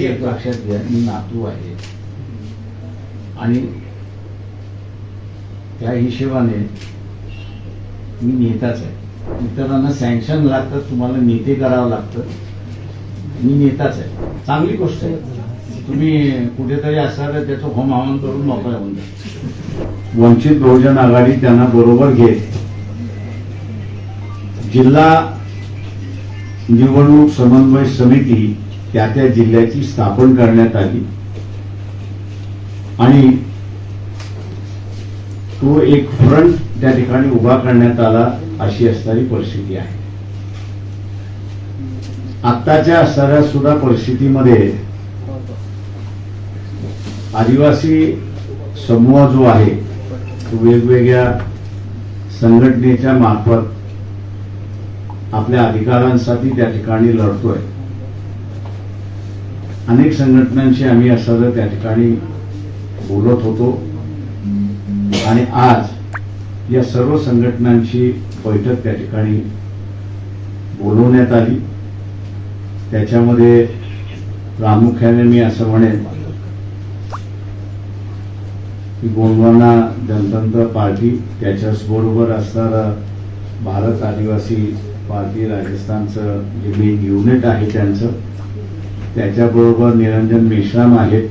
एक लक्षात घ्या मी नातू आहे. आणि त्या हिशोबाने मी नेताच आहे. इतरांना सँक्शन लागतं तुम्हाला नेते करावं लागतं. मी नेताच आहे. चांगली गोष्ट आहे. तुम्ही कुठेतरी असणार त्याचं होम हवन करून मोकळं होऊन जा. वंचित बहुजन आघाडी त्यांना बरोबर घेत जिल्हा निवडणूक समन्वय समिती त्या त्या जिल्ह्याची स्थापन करण्यात आली. आणि तो एक फ्रंट त्या ठिकाणी उभा करण्यात आला अशी असणारी परिस्थिती आहे. आत्ताच्या असणाऱ्या सुद्धा परिस्थितीमध्ये आदिवासी समूह जो आहे तो वेगवेगळ्या संघटनेच्या मार्फत आपल्या अधिकारांसाठी त्या ठिकाणी लढतोय. अनेक संघटनांशी आम्ही असं त्या ठिकाणी बोलत होतो. आणि आज या सर्व संघटनांची बैठक त्या ठिकाणी बोलवण्यात आली. त्याच्यामध्ये प्रामुख्याने मी असं म्हणेन की गोंडवाना जनतंत्र पार्टी त्याच्याचबरोबर असणारं भारत आदिवासी पार्टी राजस्थानचं जे मेन युनिट आहे त्यांचं त्याच्याबरोबर निरंजन मेश्राम आहेत.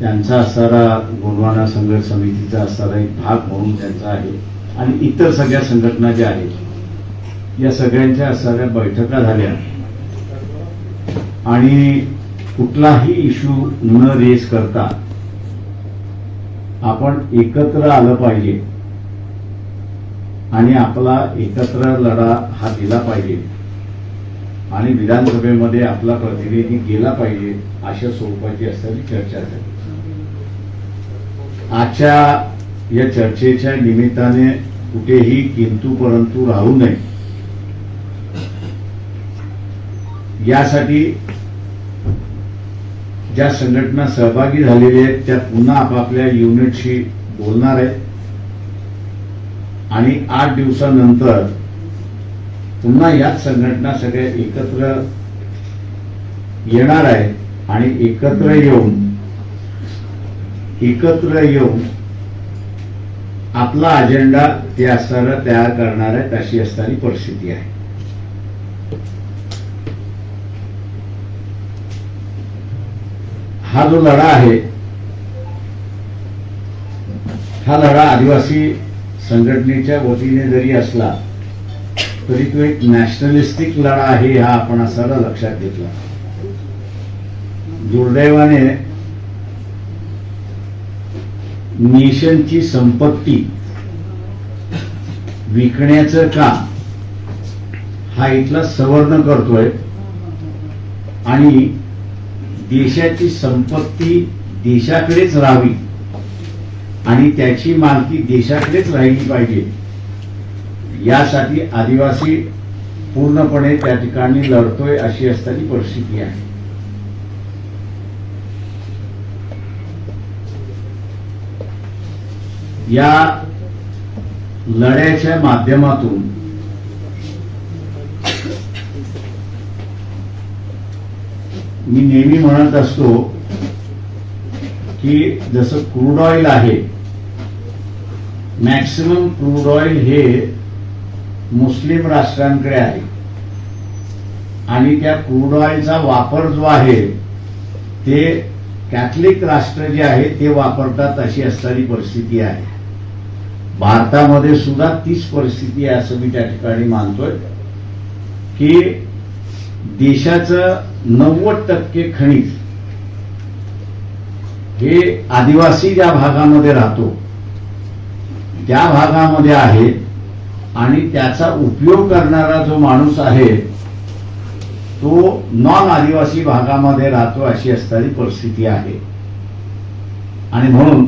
त्यांचा असणारा गोंडवाना संघर्ष समितीचा असणारा एक भाग म्हणून त्यांचा आहे. आणि इतर सगळ्या संघटना ज्या आहेत या सगळ्यांच्या असणाऱ्या बैठका झाल्या. आणि कुठलाही इश्यू न रेस करता आपण एकत्र आलं पाहिजे. आणि आपला एकत्र लढा हा दिला पाहिजे. आणि विधानसभेमध्ये आपला प्रतिनिधी गेला पाहिजे अशा स्वरूपाची असणारी चर्चा झाली. आजच्या या चर्चेच्या निमित्ताने कुठेही किंतू परंतु राहू नये. यासाठी ज्या संघटना सहभागी झालेल्या आहेत त्या पुन्हा आपापल्या युनिटशी बोलणार आहेत. आणि आठ दिवसानंतर पुन्हा याच संघटना सगळ्या एकत्र येणार आहे आणि एकत्र येऊन एकत्र येऊन आपला अजेंडा ते असणारा तयार करणार आहेत अशी असणारी परिस्थिती आहे. हा जो लढा आहे हा लढा आदिवासी संघटनेच्या वतीने जरी असला तरी तो एक नॅशनलिस्टिक लढा आहे हा आपण असाला लक्षात घेतला. दुर्दैवाने नेशनची संपत्ती विकण्याचं काम हा इथला सवर्ण करतोय आणि देशाची संपत्ती देशाकडेच राहावी आणि त्याची मालकी देशाकडेच राहिली पाहिजे. यासाठी आदिवासी पूर्णपणे त्या ठिकाणी लढतोय अशी असताना परिस्थिती आहे. या लढ्याच्या माध्यमातून मी नेहमी म्हणत असतो की जसं क्रूड ऑइल आहे मॅक्सिमम क्रूड ऑइल हे मुस्लिम राष्ट्रांकडे आहे. आणि त्या क्रूड ऑइलचा वापर जो आहे ते कॅथलिक राष्ट्र जे आहे ते वापरतात अशी असणारी परिस्थिती आहे. भारतामध्ये सुद्धा तीच परिस्थिती आहे असं मी त्या ठिकाणी मानतोय की देशाचं नव्वद टक्के खनिज हे आदिवासी ज्या भागामध्ये राहतो त्या भागामध्ये आहे आणि त्याचा उपयोग करणारा जो माणूस आहे तो नॉन आदिवासी भागामध्ये राहतो अशी असणारी परिस्थिती आहे. आणि म्हणून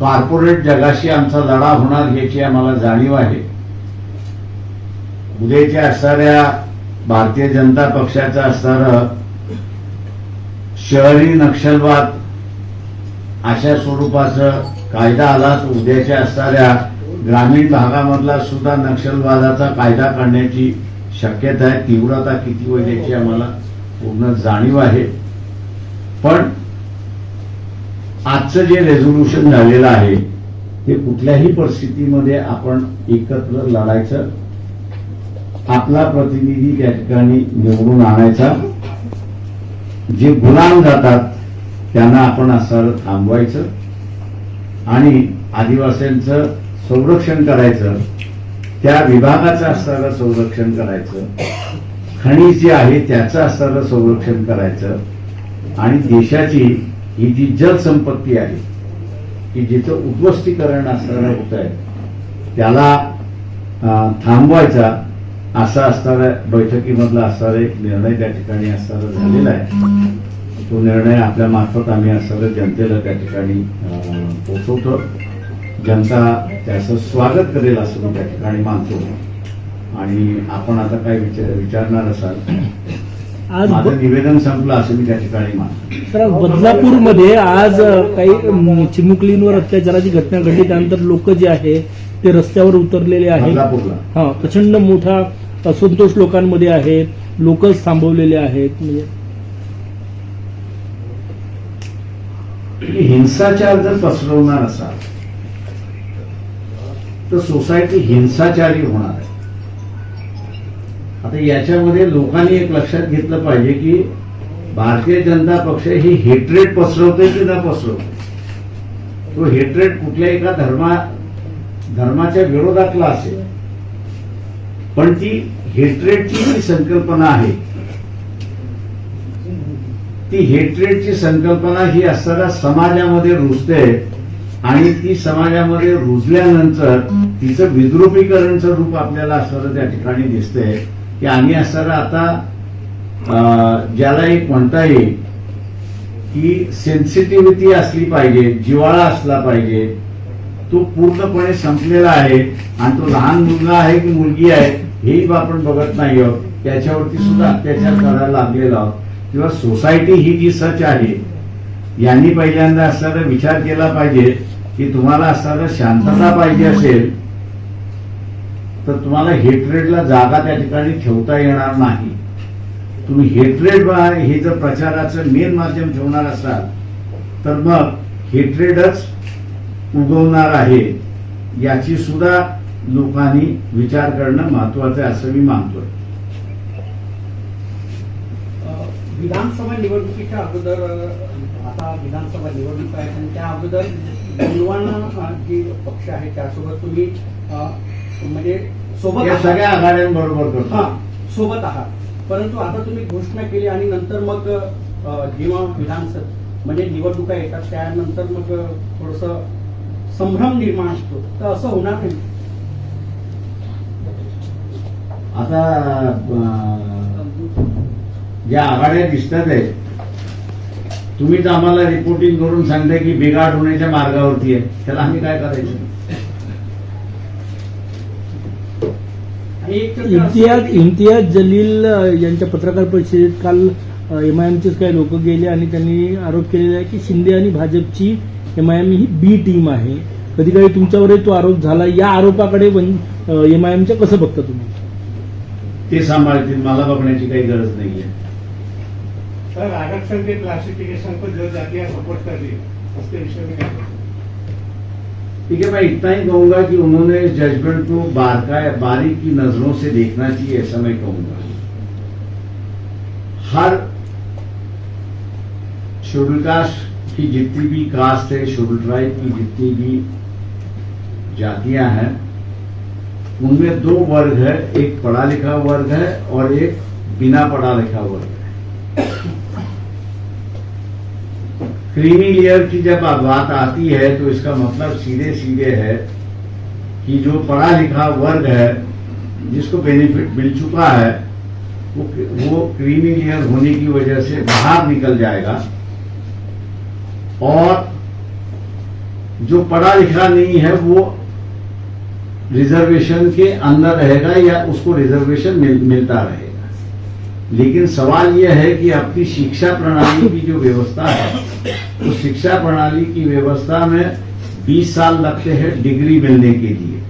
कॉर्पोरेट जगाशी आमचा लढा होणार याची आम्हाला जाणीव आहे. उद्याच्या असणाऱ्या भारतीय जनता पक्षाचं असणारं शहरी नक्षलवाद अशा स्वरूपाचं कायदा आला तर उद्याच्या असणाऱ्या ग्रामीण भागामधला सुद्धा नक्षलवादाचा कायदा करण्याची शक्यता आहे तीव्रता किती होईल याची आम्हाला पूर्ण जाणीव आहे. पण आजचं जे रेझोल्युशन झालेलं आहे ते कुठल्याही परिस्थितीमध्ये आपण एकत्र लढायचं आपला प्रतिनिधी त्या ठिकाणी निवडून आणायचा. जे गुलाम जातात त्यांना आपण असं थांबवायचं. आणि आदिवासींचं संरक्षण करायचं त्या विभागाचं असणारं संरक्षण करायचं खनिज जे आहे त्याचं असणारं संरक्षण करायचं आणि देशाची ही जी जलसंपत्ती आहे की जिचं उद्ध्वस्तीकरण असणारं होत आहे त्याला थांबवायचा असा असणारा बैठकीमधला असणारा एक निर्णय त्या ठिकाणी असणारा झालेला आहे. तो निर्णय आपल्या मार्फत आम्ही असणारं जनतेला त्या ठिकाणी पोचवतो. जनता त्याचं स्वागत करेल असं मी त्या ठिकाणी मानतो. आणि आपण आता काय विचार विचारणार असाल? माझं निवेदन संपलं असं मी त्या ठिकाणी मानतो. तर बदलापूरमध्ये आज काही चिमुकलींवर अत्याचाराची घटना घडली त्यानंतर लोक जे आहे ते रस्त्यावर उतरलेले आहेत. हा प्रचंड मोठा असंतोष लोकांमध्ये आहे. लोकच थांबवलेले आहेत. म्हणजे हिंसाचार जर पसरवणार असाल तर सोसायटी हिंसाचारी होणार आहे. आता याच्यामध्ये लोकांनी एक लक्षात घेतलं पाहिजे की भारतीय जनता पक्ष ही हेट्रेड पसरवते की न पसरवते तो हेट्रेड कुठल्या एका धर्मा धर्माच्या विरोधातला असेल. पण ती हेट्रेडची जी संकल्पना आहे ती हेट्रेडची संकल्पना ही असताना समाजामध्ये रुजते. आणि ती समाजामध्ये रुजल्यानंतर तिचं विद्रुपीकरणचं रूप आपल्याला असणारं त्या ठिकाणी दिसतंय की आम्ही असणारं आता ज्याला एक म्हणता येईल की सेन्सिटिव्हिटी असली पाहिजे जिवाळा असला पाहिजे तो पूर्णपणे संपलेला आहे आणि तो लहान मुलगा आहे की मुलगी आहे हेही आपण बघत नाही आहोत. त्याच्यावरती सुद्धा अत्याचार करायला लागलेला आहोत. किंवा सोसायटी ही जी सच आहे यांनी पहिल्यांदा असणारा विचार केला पाहिजे की तुम्हाला असताना शांतता पाहिजे असेल तर तुम्हाला हेट्रेडला जागा त्या ठिकाणी ठेवता येणार नाही. तुम्ही हेट्रेड हे जर प्रचाराचं मेन माध्यम ठेवणार असाल तर मग हेट्रेडच उगवणार आहे. याची सुद्धा लोकांनी विचार करणं महत्वाचं आहे असं मी मानतोय. विधानसभा निवडणुकीच्या अगोदर आता विधानसभा निवडणूक आहे आणि त्या अगोदर अ, जी पक्ष आहे त्यासोबत तुम्ही म्हणजे सोबत या. सगळ्या आघाड्यांबरोबर करतो. हा सोबत आहात. परंतु आता तुम्ही घोषणा केली आणि नंतर मग जेव्हा विधानसभा म्हणजे निवडणुका येतात त्यानंतर मग थोडस संभ्रम निर्माण होतो तर असं होणार नाही. आता ज्या आघाड्या दिसतात आहेत तुम्हीच आम्हाला रिपोर्टिंग करून सांगताय की बिघाड होण्याच्या मार्गावरती आहे. त्याला आम्ही काय करायचं? आणि एक तर इम्तियाज इम्तियाज जलील यांच्या पत्रकार परिषदेत काल एम आय एमचेच काही लोक गेले आणि त्यांनी आरोप केलेला आहे की शिंदे आणि भाजपची एम आय एम ही बी टीम आहे. कधी कधी तुमच्यावरही तो आरोप झाला या आरोपाकडे एम आय एमच्या कसं बघता तुम्ही? ते सांभाळतील मला बघण्याची काही गरज नाहीये. सर, आरक्षण के क्लासिफिकेशन को जो जातियाँ सपोर्ट कर रही है, उसके विषय में ठीक है मैं इतना ही कहूँगा कि उन्होंने इस जजमेंट को बारका, बारीक की नज़रों से देखना चाहिए, ऐसा मैं कहूँगा। हर शेड्यूल कास्ट की जितनी भी कास्ट है शेड्यूल ट्राइब की जितनी भी जातियाँ हैं, उनमें दो वर्ग है, एक पढ़ा लिखा वर्ग है और एक बिना पढ़ा लिखा वर्ग है। क्रीमी लेयर की जब बात आती है तो इसका मतलब सीधे सीधे है कि जो पढ़ा लिखा वर्ग है जिसको बेनिफिट मिल चुका है वो वो क्रीमी लेयर होने की वजह से बाहर निकल जाएगा। और जो पढ़ा लिखा नहीं है वो रिजर्वेशन के अंदर रहेगा या उसको रिजर्वेशन मिल, मिलता रहेगा लेकिन सवाल यह है कि आपकी शिक्षा प्रणाली की जो व्यवस्था है तो शिक्षा प्रणाली की व्यवस्था में 20 साल लगते हैं डिग्री मिलने के लिए।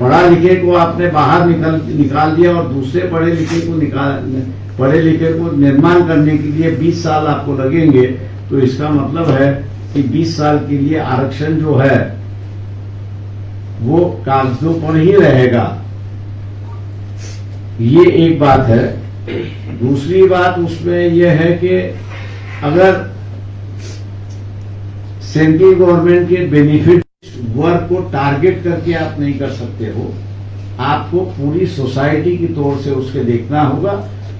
पढ़ा लिखे को आपने बाहर निकल, निकाल दिया और दूसरे पढ़े लिखे को निकाल पढ़े लिखे को निर्माण करने के लिए 20 साल आपको लगेंगे तो इसका मतलब है कि 20 साल के लिए आरक्षण जो है, वो कागजों पर ही रहेगा। ये एक बात है। दूसरी बात उसमें यह है कि अगर सेंट्रल गवर्नमेंट के बेनिफिट वर्ग को टारगेट करके आप नहीं कर सकते हो, आपको पूरी सोसाइटी की तौर से उसके देखना होगा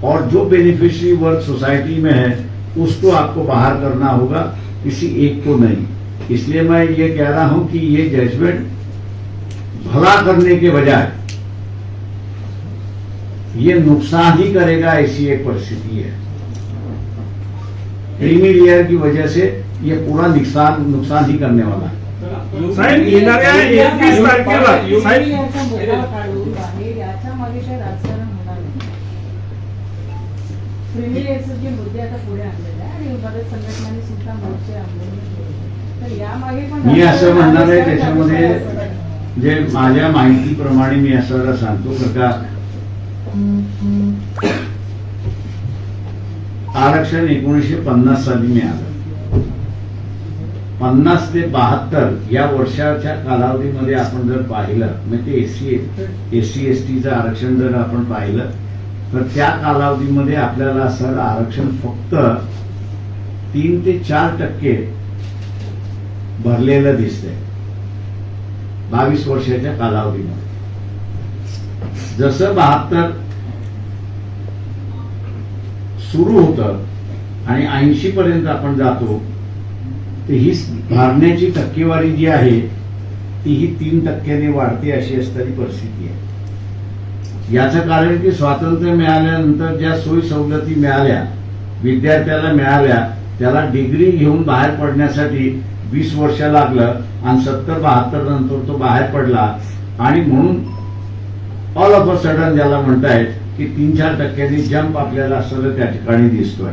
और जो बेनिफिशरी वर्ग सोसाइटी में है, उसको आपको बाहर करना होगा, किसी एक को नहीं। इसलिए मैं ये कह रहा हूँ कि ये जजमेंट भला करने के बजाय ये नुकसान ही करेगा ऐसी एक परिस्थिति है। क्रीमी लेयर की वजह से ये पूरा नुकसान नुकसान ही करने वाला है। साहेब येणाऱ्या एकवीस तारखेला मी असं म्हणणार आहे त्याच्यामध्ये. जे माझ्या माहितीप्रमाणे मी असं जरा सांगतो का? आरक्षण एकोणीसशे पन्नास साली मिळालं. पन्नास ते बहात्तर या वर्षाच्या कालावधीमध्ये आपण जर पाहिलं म्हणजे ते एससी एससी एस टीचं आरक्षण जर आपण पाहिलं तर त्या कालावधीमध्ये आपल्याला सर आरक्षण फक्त तीन ते चार टक्के भरलेलं दिसतंय. बावीस वर्षाच्या कालावधीमध्ये. जसं बहात्तर सुरू होतं आणि ऐंशी पर्यंत आपण जातो तर ही मारण्याची टक्केवारी जी आहे ती ही तीन टक्क्याने वाढते अशी असणारी परिस्थिती आहे. याचं कारण की स्वातंत्र्य मिळाल्यानंतर ज्या सोयी सवलती मिळाल्या विद्यार्थ्याला मिळाल्या त्याला डिग्री घेऊन बाहेर पडण्यासाठी वीस वर्ष लागलं आणि सत्तर बहात्तर नंतर तो बाहेर पडला. आणि म्हणून ऑल ऑफ अ सडन ज्याला म्हणतायत की तीन चार टक्क्यांनी जंप आपल्याला असं त्या ठिकाणी दिसतोय.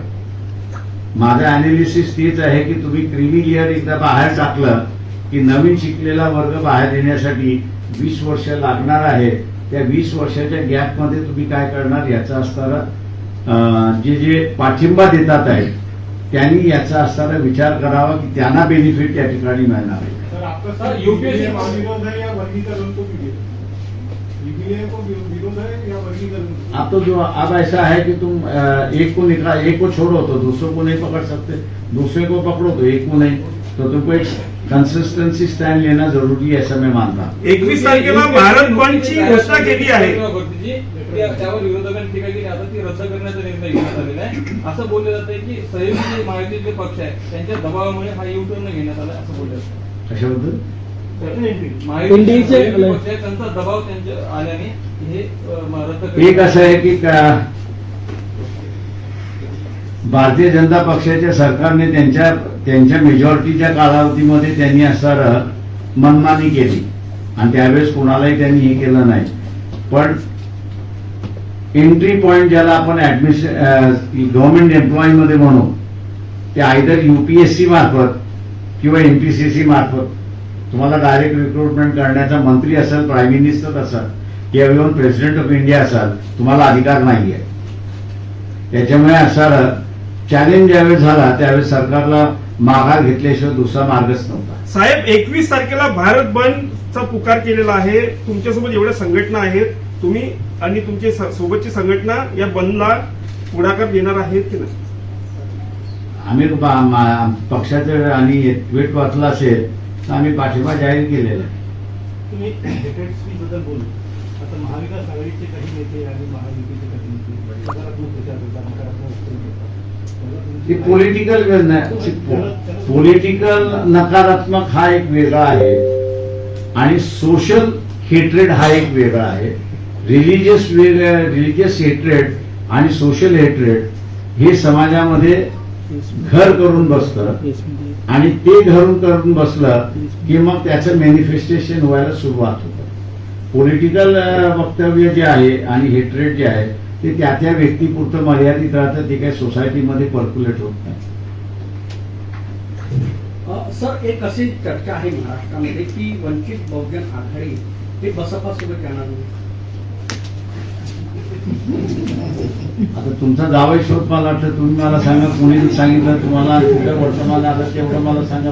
माझं अनालिसिस तेच आहे की तुम्ही क्रिमी लेअर एकदा बाहेर टाकलं की नवीन शिकलेला वर्ग बाहेर येण्यासाठी वीस वर्ष लागणार आहे. त्या वीस वर्षाच्या गॅपमध्ये तुम्ही काय करणार याचा असताना जे जे पाठिंबा देतात आहेत त्यांनी याचा असताना विचार करावा की त्यांना बेनिफिट त्या ठिकाणी मिळणार आहे. अब तो जो अब ऐसा है कि तुम एक को निकाल एक को छोड़ो तो दूसरों को नहीं पकड़ सकते। दूसरे को पकड़ो तो एक को नहीं। तो तुमको एक कंसिस्टेंसी स्टैंड लेना जरूरी है ऐसा मैं मानता हूं। एकवीस तारखेला भारत बंदची घोषणा केली आहे। त्यावर विरोधकांनी टीका केली आता ती रद्द करण्याचा निर्णय घेण्यात आलेला आहे. असं बोललं जात आहे की सहयोगी महायुतीचे पक्ष आहे त्यांच्या दबावामुळे हा युटर्न घेण्यात आला असं बोललं जातं. कशाबद्दल? पक्ष आहे त्यांचा दबाव त्यांच्या आल्याने हे एक असं आहे की भारतीय जनता पक्षाच्या सरकारने त्यांच्या त्यांच्या मेजॉरिटीच्या कालावधीमध्ये त्यांनी असं मनमानी केली. आणि त्यावेळेस कोणालाही त्यांनी हे केलं नाही. पण एंट्री पॉइंट ज्याला आपण ऍडमिशन गव्हर्नमेंट एम्प्लॉईमध्ये म्हणू ते आयदर युपीएससी मार्फत किंवा एमपीसीसी मार्फत तुम्हाला डायरेक्ट रिक्रुटमेंट करण्याचा मंत्री असेल प्राईम मिनिस्टर असाल किंवा इव्हन प्रेसिडेंट ऑफ इंडिया असाल तुम्हाला अधिकार नाही आहे त्याच्यामुळे असं चॅलेंज ज्यावेळेस झाला त्यावेळेस सरकारला माघार घेतल्याशिवाय दुसरा मार्गच नव्हता. साहेब एकवीस तारखेला भारत बंदचा पुकार केलेला आहे. तुमच्यासोबत एवढ्या संघटना आहेत. तुम्ही आणि तुमचे सोबतची संघटना या बंदला पुढाकार देणार आहेत की नाही? आम्ही पक्षाचं आणि ट्विट वाचला असेल आम्ही पाठिंबा जाहीर केलेला आहे. तुम्ही हेटेड स्पीच बद्दल बोलू. आता महाविकास आघाडीचे काही नेते आणि महायुतीचे काही नेते सकारात्मक विचार देतात नकारात्मक उत्तर देतात. ते पॉलिटिकल पॉलिटिकल नकारात्मक हा एक वेगळा आहे. आणि सोशल हेट्रेड हा एक वेगळा आहे. रिलिजियस वेगळं रिलिजियस हेट्रेड आणि सोशल हेट्रेड हे समाजामध्ये घर करून बसतं. आणि ते घरून करून बसलं की मग त्याचं मॅनिफेस्टेशन व्हायला सुरुवात होतं. पॉलिटिकल वक्तव्य जे आहे आणि हेट्रेड जे आहे ते त्या त्या व्यक्तीपुरतं मर्यादित राहतं ते काही सोसायटीमध्ये पर्क्युलेट होत नाही. अ, सर एक अशी चर्चा आहे महाराष्ट्रामध्ये की वंचित बहुजन आघाडी हे बसपा सोबत जाणार नाही. आता तुमचा जावई शोध मला वाटतं. तुम्ही मला सांगा, कोणी सांगितलं तुम्हाला, कुठं वर्तमान आलं तेवढं मला सांगा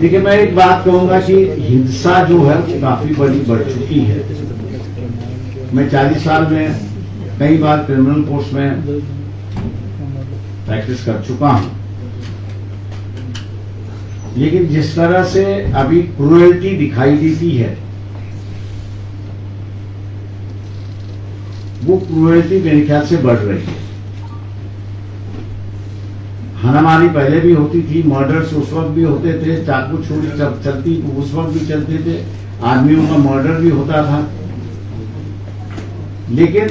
देखिए, मैं एक बात कहूँगा कि हिंसा जो है काफ़ी बड़ी बढ़ चुकी है। मैं 40 साल में, कई बार क्रिमिनल कोर्स में प्रैक्टिस कर चुका हूँ। लेकिन जिस तरह से अभी क्रुएल्टी दिखाई देती है वो क्रुएल्टी मेरे ख्याल से बढ़ रही है। हनामारी पहले भी होती थी मर्डर्स उस वक्त भी होते थे चाकू चल, चलती उस वक्त भी चलते थे आदमियों का मर्डर भी होता था। लेकिन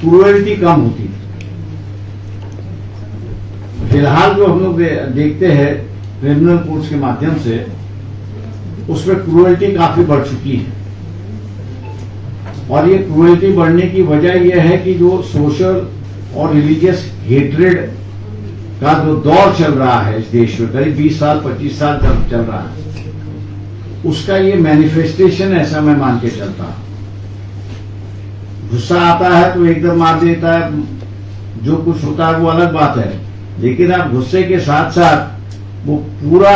क्रुएल्टी कम होती थी। फ़िलहाल जो हम लोग देखते हैं क्रिमिनल कोर्ट्स के माध्यम से उसमें क्रुएल्टी काफ़ी बढ़ चुकी है। और ये क्रुएल्टी बढ़ने की वजह यह है कि जो सोशल और रिलीजियस हेट्रेड का जो दौर चल रहा है इस देश में, करीब 20 साल 25 साल तक चल रहा है, उसका ये मैनिफेस्टेशन ऐसा मैं मान के चलता गुस्सा आता है तो एकदम मार देता है, जो कुछ होता है वो अलग बात है। लेकिन आप गुस्से के साथ साथ वो पूरा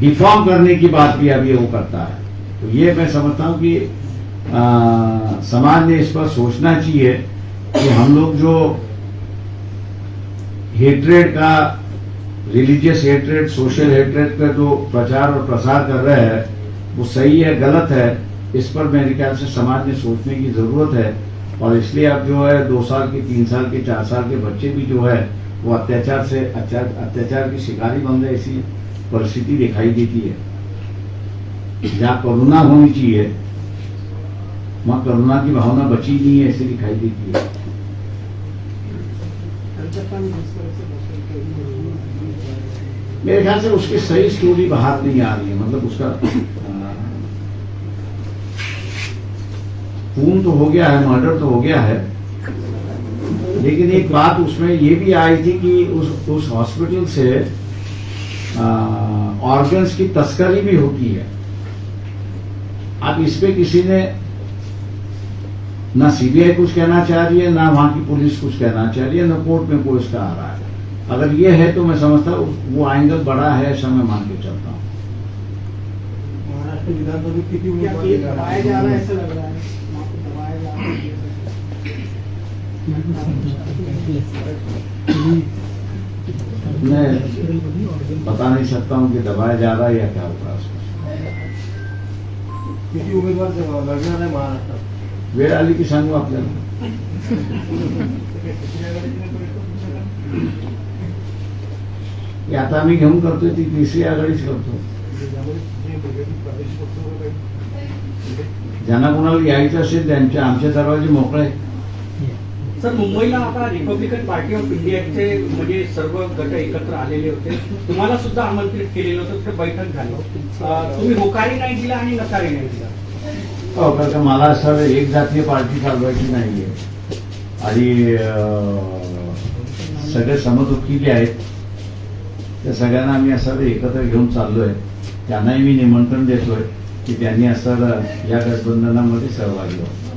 डिफॉर्म करने की बात भी अभी वो करता है। तो ये मैं समझता हूं कि आ, समाज ने इस पर सोचना चाहिए कि हम लोग जो हेट्रेड का रिलीजियस हेट्रेड सोशल हेट्रेड का जो प्रचार और प्रसार कर रहे हैं वो सही है गलत है इस पर मेरे ख्याल से समाज ने सोचने की जरूरत है। और इसलिए अब जो है दो साल के तीन साल के चार साल के बच्चे भी जो है वो अत्याचार से अत्याचार की शिकारी बन रहे ऐसी परिस्थिति दिखाई देती है। जहाँ करुणा होनी चाहिए, वहाँ करुणा की भावना बची नहीं है ऐसी दिखाई देती है। मेरे ख्याल से उसकी सही स्टोरी बाहर नहीं आ रही है मतलब उसका खून तो हो गया है मर्डर तो हो गया है लेकिन एक बात उसमें ये भी आई थी कि उस उस हॉस्पिटल से ऑर्गन्स की तस्करी भी होती है। अब इस पे किसी ने ना सीबीआई कुछ कहना चाह रही है ना वहां की पुलिस कुछ कहना चाह रही है ना कोर्ट में कोई इसका आ रहा है। अगर ये है तो मैं समझता हूँ वो एंगल बड़ा है ऐसा मैं मान के चलता हूँ। महाराष्ट्र जा रहा है ऐसा लग रहा है वहाँ पे दबाया जा रहा है मैं बता नहीं सकता हूँ कि दबाया जा रहा है या क्या होगा उसमें। किती उमेदवार लढणार आहे महाराष्ट्रात वेळ आली की सांगू आपल्याला आता आम्ही घेऊन करतोय ती तिसरी आघाडीच करतो ज्यांना कोणाला यायचं असेल त्यांच्या आमचे दरवाजे मोकळे आहेत. सर मुंबईला आता रिपब्लिकन पार्टी ऑफ इंडियाचे म्हणजे सर्व गट एकत्र आलेले होते. तुम्हाला सुद्धा आमंत्रित केलेलं होतं तिथे बैठक झालं. तुम्ही होकारी नाही दिला आणि नकारी नाही दिला? हो मला सर एक जातीय पार्टी चालवायची नाहीये. आणि सगळे समदुखी जे आहेत. त्या सगळ्यांना आम्ही असं एकत्र घेऊन चाललोय. त्यांनाही मी निमंत्रण देतोय की त्यांनी असं या गठबंधनामध्ये सहभागी व्हावं.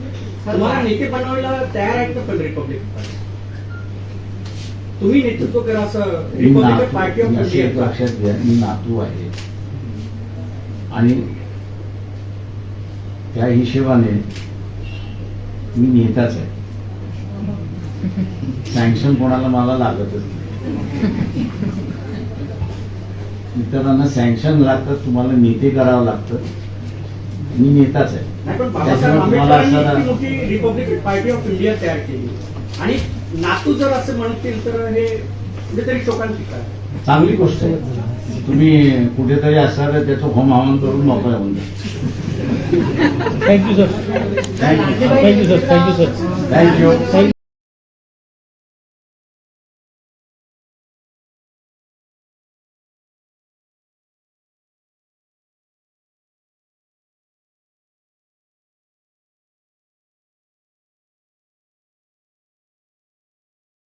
तुम्हाला नेते बनवायला तयार आहेत का पण रिपब्लिकन तुम्ही नेतृत्व करा असं रिपब्लिकन पार्टी ऑफ इंडिया लक्षात घ्या मी नातू आहे. आणि त्या हिशोबाने मी नेताच आहे. सँक्शन कोणाला मला लागतच नाही. इतरांना सँक्शन लागतं तुम्हाला नेते करावं लागतं. मी नेताच आहे. नाही पण बाबासाहेब त्याच्यामुळे तुम्हाला आंबेडकरांनी असं- इतकी मोठी रिपब्लिकन पार्टी ऑफ इंडिया तयार केली. आणि नातू जर असं म्हणतील तर हे कुठेतरी शोकांतिक आहे. चांगली गोष्ट आहे. तुम्ही कुठेतरी असणार त्याचं होम हवन करून मोकळ्या होऊन thank you sir thank you thank you sir thank you sir thank you thank you